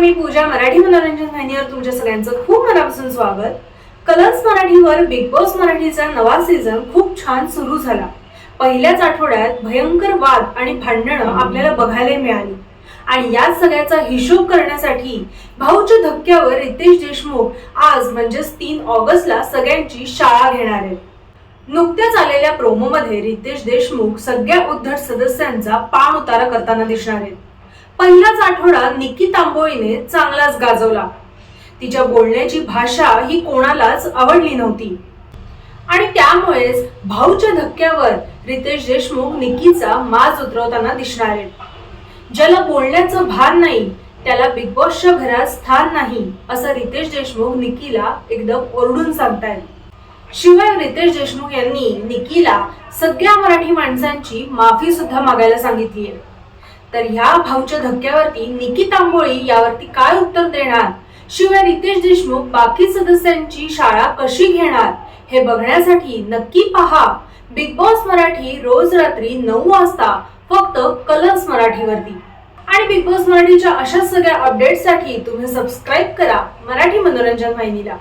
मी पूजा मराठी मनोरंजन वाहिनीवर तुमच्या सगळ्यांचं खूप मनापासून स्वागत. कलर्स मराठीवर बिग बॉस मराठीचा नवा सीझन खूप छान सुरू झाला. पहिल्याच आठवड्यात भयंकर वाद आणि भांडणं आपल्याला बघायला मिळाली. आणि या सगळ्याचा हिशोब करण्यासाठी भाऊच्या धक्क्यावर रितेश देशमुख आज म्हणजेच तीन ऑगस्टला सगळ्यांची शाळा घेणार आहे नुकत्याच आलेल्या प्रोमोमध्ये रितेश देशमुख सगळ्या उद्धट सदस्यांचा पाण उतारा करताना दिसणार आहेत. पहिलाच आठवडा निकी तांबोळीने चांगलाच गाजवला. तिच्या बोलण्याची भाषा ही कोणालाच आवडली नव्हती. आणि त्यामुळेच भाऊच्या धक्क्यावर रितेश देशमुख निकीचा माज उतरवताना दिसणार आहे. ज्याला बोलण्याचं भान नाही त्याला बिग बॉसच्या घरात स्थान नाही असं रितेश देशमुख निकीला एकदम ओरडून सांगतायत. शिवाय रितेश देशमुख यांनी निकीला सगळ्या मराठी माणसांची माफी सुद्धा मागायला सांगितली आहे तर ह्या भाऊच्या धक्क्यावरती निकी तांबोळी यावरती काय उत्तर देणार? शिवाय रितेश देशमुख बाकी सदस्यांची शाळा कशी घेणार? हे बघण्यासाठी नक्की पहा. बिग बॉस मराठी रोज रात्री नऊ वाजता फक्त कलर्स मराठीवरती. आणि बिग बॉस मराठीच्या अशा सगळ्या अपडेट्ससाठी तुम्ही सबस्क्राईब करा मराठी मनोरंजन वाहिनीला.